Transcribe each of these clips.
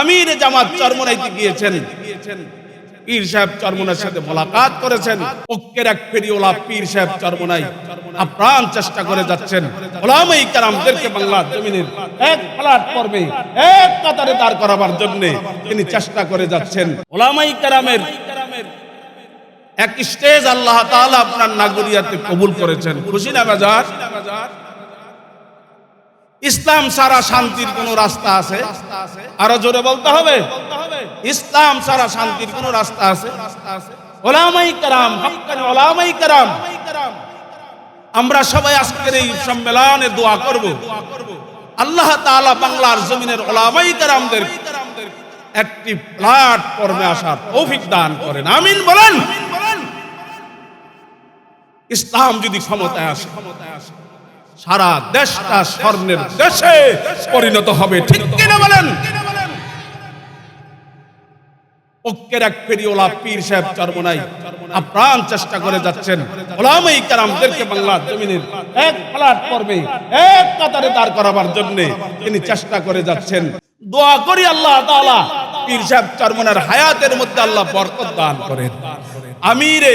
আমির জামাত চরমনাইতে গিয়েছেন। পীর সাহেব চরমনার সাথে মোলাকাত করেছেন। ঐক্যের এক ফেরিওলা পীর সাহেব চরমনাই আপ্রাণ চেষ্টা করে যাচ্ছেন। কারামদেরকে জমিনের এক এক কাতারে দাঁড় করাবার জন্য তিনি চেষ্টা করে যাচ্ছেন। কারামের এক স্টেজ আল্লাহ আপনার নাগরিয়াতে কবুল করেছেন। খুশি না বাজার? ইসলাম সারা শান্তির কোন রাস্তা আছে? আরও জোরে বলতে হবে। ইসলাম সারা শান্তির কোন রাস্তা আছে? ওলামাই কারাম ওলামাই কারাম। আমরা সবাই আজকের এই সম্মেলনে দোয়া করব। আল্লাহ তাআলা বাংলার জমিনের ওলামাই কারামদের একটি প্ল্যাটফর্মে আসার তৌফিক দান করেন। আমিন বলেন। ইসলাম যদি ক্ষমতায় আসে ক্ষমতায় আসে সারা দেশটা স্বর্ণের দেশে পরিণত হবে ঠিক কিনা বলেন? ঐক্যের এক ফেরিওলা পীর সাহেব চরমনাই আপ্রাণ চেষ্টা করে যাচ্ছেন। ওলামাই কারামদেরকে বাংলার জমিনের এক প্ল্যাটফর্মে এক কাতারে দাঁড় করাবার জন্য তিনি চেষ্টা করে যাচ্ছেন। দোয়া করি আল্লাহ তাআলা পীর সাহেব চরমনার হায়াতের মধ্যে আল্লাহ বরকত দান করেন। আমিরে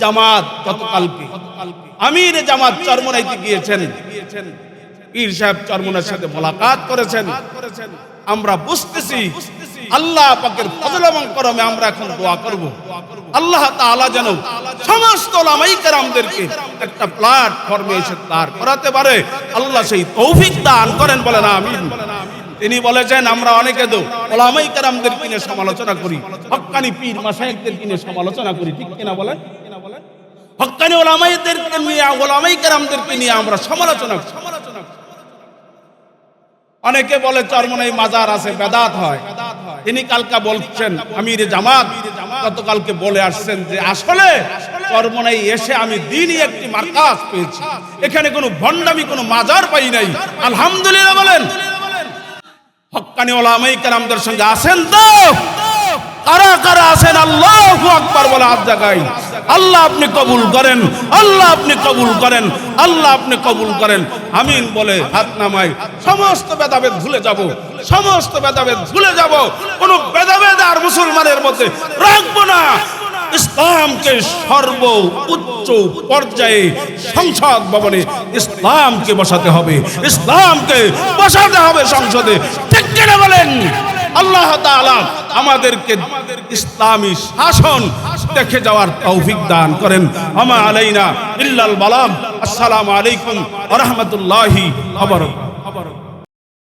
জামাত গতকালকে আমিরে জামাত চরমনাইতে গিয়েছেন। পীর সাহেব চরমনার সাথে মোলাকাত করেছেন। আমরা বুঝতেছি আল্লাহ পাকের ফজল এবং করমে আমরা এখন দোয়া করব। আল্লাহ তাআলা যেন সমস্ত ওলামাই কেরামদেরকে একটা প্ল্যাটফর্মে এসে দাঁড় করাতে পারে। আল্লাহ সেই তৌফিক দান করেন বলেন আমিন। তিনি বলেছেন, আমরা অনেকে তো ওলামাই কেরামদের কিনে সমালোচনা করি। হক্কানি পীর মাসায়েকদের কিনে সমালোচনা করি। ঠিক কিনা বলেন? হক্কানি ওলামাইদেরকে নিয়ে ওলামাই কেরামদেরকে নিয়ে আমরা সমালোচনা করি। অনেকে বলে, চরমনাই মাজার আছে, বেদাত হয়। তিনি কালকা বলছেন, আমির জামাত। গতকালকে বলে আসছেন যে, আসলে চরমনাই এসে আমি দিনই একটি মার্কাজ পেয়েছি। এখানে কোনো ভণ্ডামি, কোনো মাজার পাই নাই। আলহামদুলিল্লাহ বলেন। হক্কানি ওলামাই কারামদের সঙ্গে আছেন তো? কারা কারা আছেন আল্লাহ আকবার বলে হাত জাগাই। আল্লাহ আপনি কবুল করেন, আল্লাহ আপনি কবুল করেন, আল্লাহ আপনি কবুল করেন। আমিন বলে হাত নামাই। সমস্ত বেদাবেদ ভুলে যাব, সমস্ত বেদাবেদ ভুলে যাব। কোন ভেদাভেদ আর মুসলমানের মধ্যে রাখব না। ইসলামকে সর্ব উচ্চ পর্যায়ে সংসদ ভবনে ইসলামকে বসাতে হবে। ইসলামকে বসাতে হবে সংসদে। ঠিক কিনা বলেন? আল্লাহ তাআলা আমাদেরকে ইসলামী শাসন দেখে যাওয়ার তৌফিক দান করেন। আমা আলাইনা ইল্লাল বালাম আসসালামু আলাইকুম ওয়া রাহমাতুল্লাহি ওয়া বারাকাতুহু।